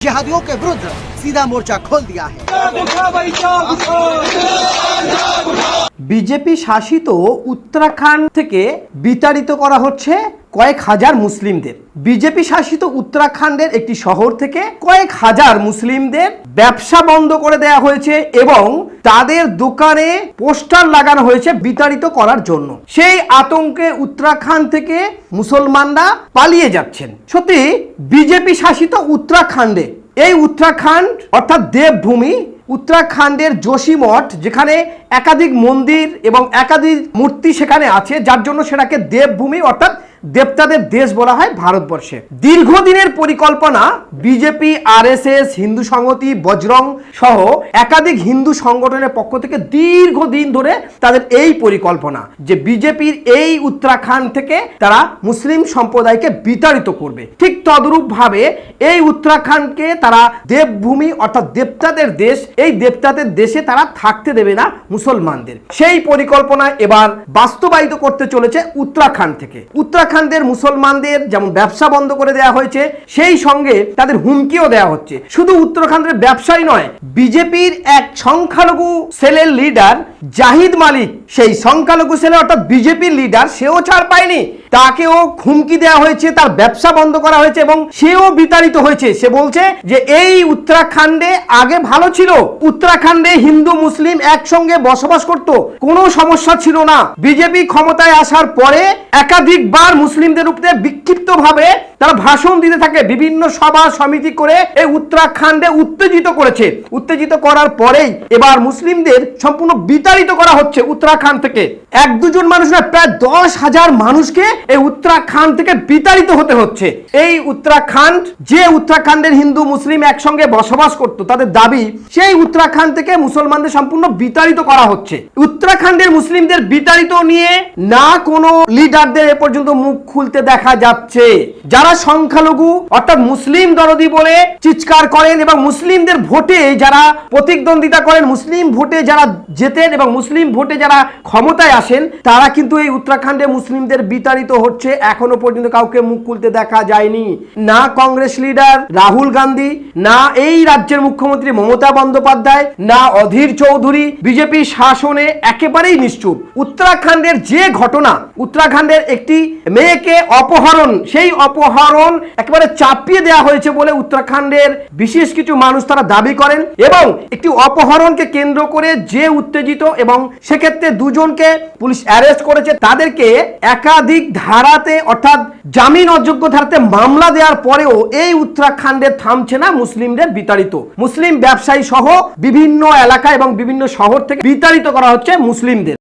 जिहादियों के विरुद्ध सीधा मोर्चा खोल दिया है বিজেপি শাসিত উত্তরাখণ্ড থেকে বিতাড়িত করা হচ্ছে কয়েক হাজার মুসলিমদের। বিজেপি শাসিত উত্তরাখণ্ডের একটি শহর থেকে কয়েক হাজার মুসলিমদের ব্যবসা বন্ধ করে দেওয়া হয়েছে এবং তাদের দোকানে পোস্টার লাগানো হয়েছে বিতাড়িত করার জন্য। সেই আতঙ্কে উত্তরাখণ্ড থেকে মুসলমানরা পালিয়ে যাচ্ছেন। সত্যি, বিজেপি শাসিত উত্তরাখণ্ডে এই উত্তরাখণ্ড, অর্থাৎ দেবভূমি, উত্তরাখণ্ডের যোশী মঠ, যেখানে একাধিক মন্দির এবং একাধিক মূর্তি সেখানে আছে, যার জন্য সেটাকে দেবভূমি, অর্থাৎ দেবতাদের দেশ বলা হয় ভারতবর্ষে। দীর্ঘদিনের পরিকল্পনা, বিজেপি, আরএসএস, হিন্দু সংহতি, বজরং সহ একাধিক হিন্দু সংগঠনের পক্ষ থেকে দীর্ঘদিন ধরে তাদের এই পরিকল্পনা যে বিজেপির এই উত্তরাখণ্ড থেকে তারা মুসলিম সম্প্রদায়কে বিতাড়িত করবে। ঠিক তদ্রূপ ভাবে এই উত্তরাখণ্ডকে তারা দেবভূমি অর্থাৎ দেবতাদের দেশ, এই দেবতাদের দেশে তারা থাকতে দেবে না মুসলমানদের। সেই পরিকল্পনা এবার বাস্তবায়িত করতে চলেছে উত্তরাখণ্ড থেকে। উত্তরাখণ্ডের মুসলমানদের যেমন ব্যবসা বন্ধ করে দেওয়া হয়েছে, সেই সঙ্গে তাদের হুমকিও দেওয়া হচ্ছে। শুধু উত্তরাখণ্ডের ব্যবসায়ী নয়, বিজেপির এক সংখ্যালঘু সেলের লিডার জাহিদ মালিক, সেই সংখ্যালঘু সেলে অর্থাৎ বিজেপির লিডার সেও ছাড় পায়নি। তাকেও হুমকি দেওয়া হয়েছে, তার ব্যবসা বন্ধ করা হয়েছে এবং সেও বিতাড়িত হয়েছে। সে বলছে যে, এই উত্তরাখণ্ডে আগে ভালো ছিল। উত্তরাখণ্ডে হিন্দু, মুসলিম একসঙ্গে বসবাস করত। কোনো সমস্যা ছিল না। বিজেপি ক্ষমতায় আসার পরে একাধিকবার মুসলিমদের উপরে বিক্ষিপ্তভাবে তারা ভাষণ দিতে থাকে। বিভিন্ন সভা, সমিতি করে এই উত্তরাখণ্ডে উত্তেজিত করেছে। উত্তেজিত করার পরেই এবার মুসলিমদের সম্পূর্ণ বিতাড়িত করা হচ্ছে উত্তরাখণ্ড থেকে। এক দুজন মানুষ না প্রায় দশ হাজার মানুষকে এই উত্তরাখণ্ড থেকে বিতাড়িত হতে হচ্ছে। এই উত্তরাখণ্ড, যে উত্তরাখণ্ডের হিন্দু, মুসলিম একসঙ্গে বসবাস করত, তাদের দাবি, সেই উত্তরাখণ্ড থেকে মুসলমানদের সম্পূর্ণ বিতাড়িত করা হচ্ছে। উত্তরাখণ্ডের মুসলিমদের বিতাড়িত নিয়ে না কোনো লিডারদের এ পর্যন্ত মুখ খুলতে দেখা যাচ্ছে। যারা সংখ্যালঘু, অর্থাৎ মুসলিম দরদি বলে চিৎকার করেন এবং মুসলিমদের ভোটে যারা প্রতিদ্বন্দ্বিতা করেন, মুসলিম ভোটে যারা জেতেন এবং মুসলিম ভোটে যারা ক্ষমতায় আসেন, তারা কিন্তু এই উত্তরাখণ্ডে মুসলিমদের বিতাড়িত হচ্ছে, এখনও পর্যন্ত কাউকে মুখ খুলতে দেখা যায়নি। না কংগ্রেস লিডার রাহুল গান্ধী, না এই রাজ্যের মুখ্যমন্ত্রী মমতা বন্দ্যোপাধ্যায়, না অধীর চৌধুরী। বিজেপি শাসনে একেবারেই নিশ্চুপ। উত্তরাখণ্ডের যে ঘটনা, উত্তরাখণ্ডের একটি মেয়েকে অপহরণ, সেই অপহরণ একেবারে চাপিয়ে দেওয়া হয়েছে বলে উত্তরাখণ্ডের বিশেষ কিছু মানুষ তারা দাবি করেন এবং একটি অপহরণকে কেন্দ্র করে যে উত্তেজিত এবং সেক্ষেত্রে দুজনকে পুলিশ অ্যারেস্ট করেছে, তাদেরকে একাধিক ধারাতে, অর্থাৎ জামিন অযোগ্য ধারাতে মামলা দেওয়ার পরেও এই উত্তরাখণ্ডে থামছে না মুসলিমদের বিতাড়িত। মুসলিম ব্যবসায়ী সহ বিভিন্ন এলাকা এবং বিভিন্ন শহর থেকে বিতাড়িত করা হচ্ছে মুসলিমদের।